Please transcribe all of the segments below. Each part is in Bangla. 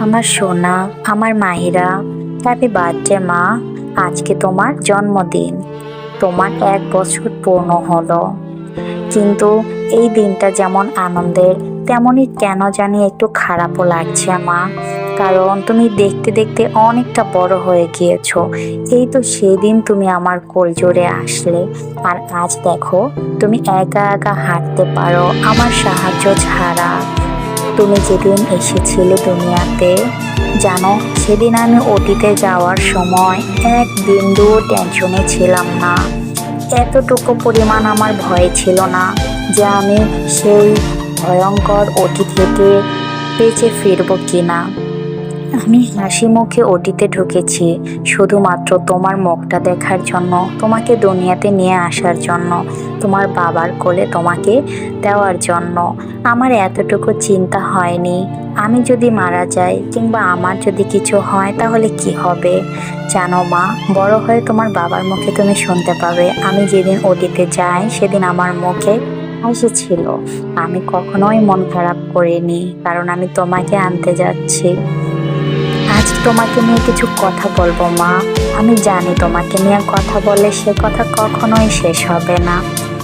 আমার সোনা, আমার মাহিরা হ্যাপি বার্থডে মা, আজকে তোমার জন্মদিন। তোমার এক বছর পূর্ণ হলো। কিন্তু এই দিনটা যেমন আনন্দের তেমনই কেন জানি একটু খারাপও লাগছে মা। কারণ তুমি দেখতে দেখতে অনেকটা বড় হয়ে গিয়েছো। এই তো সেদিন তুমি আমার কোল জোরে আসলে। আর আজ দেখো, তুমি একা একা হাঁটতে পারো, আমার সাহায্য ছাড়া। তুমি যেদিন এসেছিলে দুনিয়াতে, জানো, সেদিন আমি অতীতে যাওয়ার সময় এক বিন্দু টেনশনে ছিলাম না। এতটুকু পরিমাণ আমার ভয় ছিল না যে আমি সেই ভয়ঙ্কর অতীত থেকে বেঁচে ফিরবো কিনা। আমি হাসি মুখে ওটিতে ঢুকেছি, শুধুমাত্র তোমার মুখটা দেখার জন্য, তোমাকে দুনিয়াতে নিয়ে আসার জন্য, তোমার বাবার কোলে তোমাকে দেওয়ার জন্য। আমার এতটুকু চিন্তা হয়নি। আমি যদি মারা যাই কিংবা আমার যদি কিছু হয়, তাহলে কি হবে? জানো মা, বড় হয়ে তোমার বাবার মুখে তুমি শুনতে পাবে। আমি যেদিন ওটিতে যাই, সেদিন আমার মুখে হাসি আমি কখনোই মন খারাপ করিনি, কারণ আমি তোমাকে আনতে যাচ্ছি। আজ তোমাকে নিয়ে কিছু কথা বলব, মা। আমি জানি তোমাকে নিয়ে কথা বলে সে কথা কখনোই শেষ হবে না।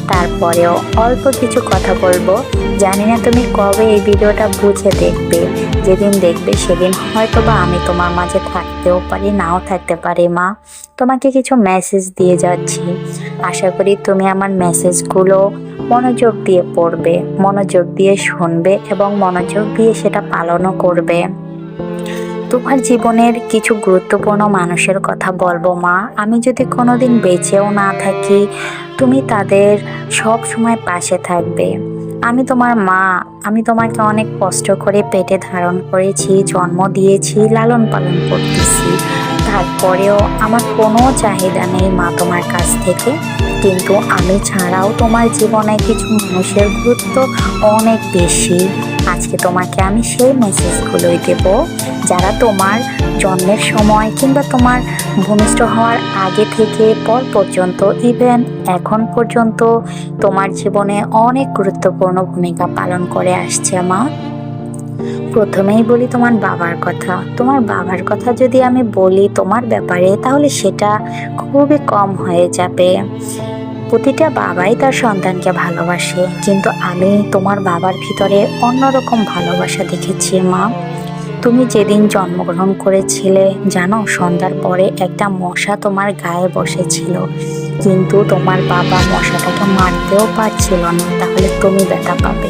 তারপরেও অল্প কিছু কথা বলব। জানি না তুমি কবে এই ভিডিওটা বুঝে দেখবে। যেদিন দেখবে সেদিন হয়তো বা আমি তোমার মাঝে থাকতেও পারি, নাও থাকতে পারি, মা। তোমাকে কিছু মেসেজ দিয়ে যাচ্ছি। আশা করি তুমি আমার মেসেজগুলো মনোযোগ দিয়ে পড়বে, মনোযোগ দিয়ে শুনবে এবং মনোযোগ দিয়ে সেটা পালনও করবে। তোমার জীবনের কিছু গুরুত্বপূর্ণ মানুষের কথা বলব, মা। আমি যদি কোনোদিন বেঁচেও না থাকি, তুমি তাদের সব সময় পাশে থাকবে। আমি তোমার মা। আমি তোমাকে অনেক কষ্ট করে পেটে ধারণ করেছি, জন্ম দিয়েছি, লালন পালন করতেছি। তারপরেও আমার কোনো চাহিদা নেই মা তোমার কাছ থেকে। কিন্তু আমি ছাড়াও তোমার জীবনে কিছু মানুষের গুরুত্ব অনেক বেশি। আজকে তোমাকে আমি সেই মেসেজগুলোই দেব যারা তোমার জন্মের সময় কিংবা তোমার ভূমিষ্ঠ হওয়ার আগে থেকে, পর পর্যন্ত ইভেন এখন পর্যন্ত তোমার জীবনে অনেক গুরুত্বপূর্ণ ভূমিকা পালন করে আসছে মা। প্রথমেই বলি তোমার বাবার কথা। তোমার বাবার কথা যদি আমি বলি তোমার ব্যাপারে, তাহলে সেটা খুবই কম হয়ে যাবে। প্রতিটা বাবাই তার সন্তানকে ভালোবাসে। কিন্তু আমি তোমার বাবার ভিতরে অন্যরকম ভালোবাসা দেখেছি, মা। তুমি যেদিন জন্মগ্রহণ করেছিলে, জানো, সন্ধ্যার পরে একটা মশা তোমার গায়ে বসেছিল। কিন্তু তোমার বাবা মশাটাকে মারতেও পারছিল না। তাহলে তুমি ব্যথা পাবে।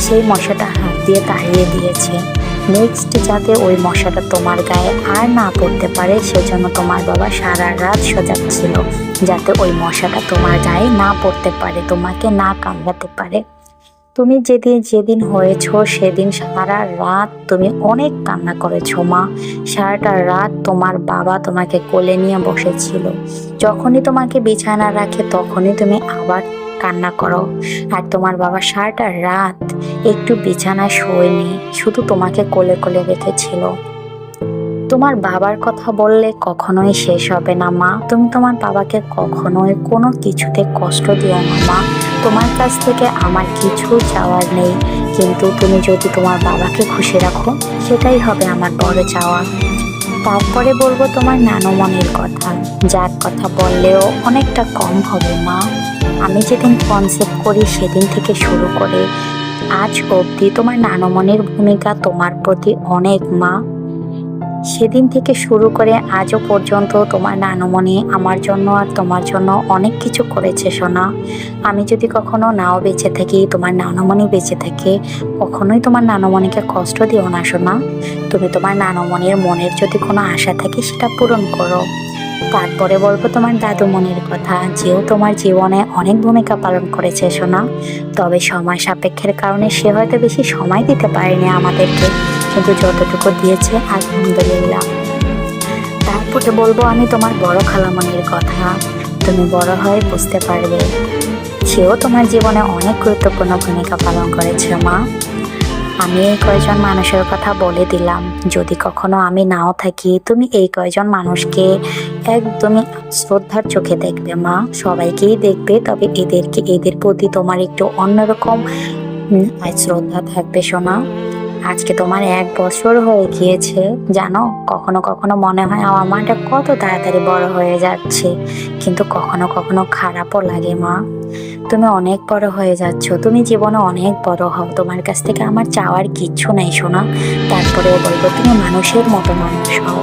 সেই মশাটা হাত দিয়ে তাড়িয়ে দিয়েছে। নেক্সট যাতে ওই মশাটা তোমার গায়ে আর না পড়তে পারে, সেজন্য তোমার বাবা সারা রাত সজাগ ছিল, যাতে ওই মশাটা তোমার গায়ে না পড়তে পারে, তোমাকে না কামড়াতে পারে। তুমি যেদিন যেদিন হয়েছো, সেদিন সারা রাত তুমি অনেক কান্না করেছ, মা। সারাটা রাত তোমার বাবা তোমাকে কোলে নিয়ে বসেছিল। যখনই তোমাকে বিছানা রাখে, তখনই তুমি আবার কান্না করো। আর তোমার বাবা সারাটা রাত একটু বিছানায় শোয়নি, শুধু তোমাকে কোলে কোলে রেখেছিল। তোমার বাবার কথা বললে কখনোই শেষ হবে না, মা। তুমি তোমার বাবাকে কখনোই কোনো কিছুতে কষ্ট দিও না, মা। তোমার কাছ থেকে আমার কিছু চাওয়ার নেই। কিন্তু তুমি যদি তোমার বাবাকে খুশি রাখো, সেটাই হবে আমার বড় চাওয়া। তারপরে বলব তোমার নানুমনির কথা। যার কথা বললেও অনেকটা কম হবে, মা। আমি যেদিন কনসেপ্ট করি, সেদিন থেকে শুরু করে। আজ অবধি তোমার নানুমনির ভূমিকা তোমার প্রতি অনেক, মা। সেদিন থেকে শুরু করে আজও পর্যন্ত তোমার নানুমণি আমার জন্য আর তোমার জন্য অনেক কিছু করেছে, সোনা। আমি যদি কখনো নাও বেঁচে থাকি, তোমার নানুমণি বেঁচে থাকে, কখনোই তোমার নানুমণিকে কষ্ট দিও না, সোনা। তুমি তোমার নানুমণির মনের যদি কোনো আশা থাকে, সেটা পূরণ করো। তারপরে বলব তোমার দাদুমণির কথা, যেও তোমার জীবনে অনেক ভূমিকা পালন করেছে, সোনা। তবে সময় সাপেক্ষের কারণে সে হয়তো বেশি সময় দিতে পারেনি আমাদেরকে। কিন্তু যতটুকু দিয়েছে, আলহামদুলিল্লাহ। তারপরে বলব, আমি তোমার বড় খালামণির কথা। তুমি বড় হয়ে বুঝতে পারবে, সেও তোমার জীবনে অনেক গুরুত্বপূর্ণ ভূমিকা পালন করেছে, মা। আমি এই কয়জন মানুষের কথা বলে দিলাম। যদি কখনো আমি নাও থাকি, তুমি এই কয়জন মানুষকে একদমই শ্রদ্ধার চোখে দেখবে, মা। সবাইকেই দেখবে, তবে এদেরকে, এদের প্রতি তোমার একটু অন্যরকম শ্রদ্ধা থাকবে শোনা আজকে তোমার এক বছর হয়ে গিয়েছে। জানো, কখনো কখনো মনে হয় আমার মাটা কত তাড়াতাড়ি বড় হয়ে যাচ্ছে, কিন্তু কখনো কখনো খারাপও লাগে মা। তুমি অনেক বড় হয়ে যাচ্ছ, তুমি জীবনে অনেক বড় হও। তোমার কাছ থেকে আমার চাওয়ার কিচ্ছু নাই শোনা তারপরে বলব, তুমি মানুষের মতো মানুষ হও।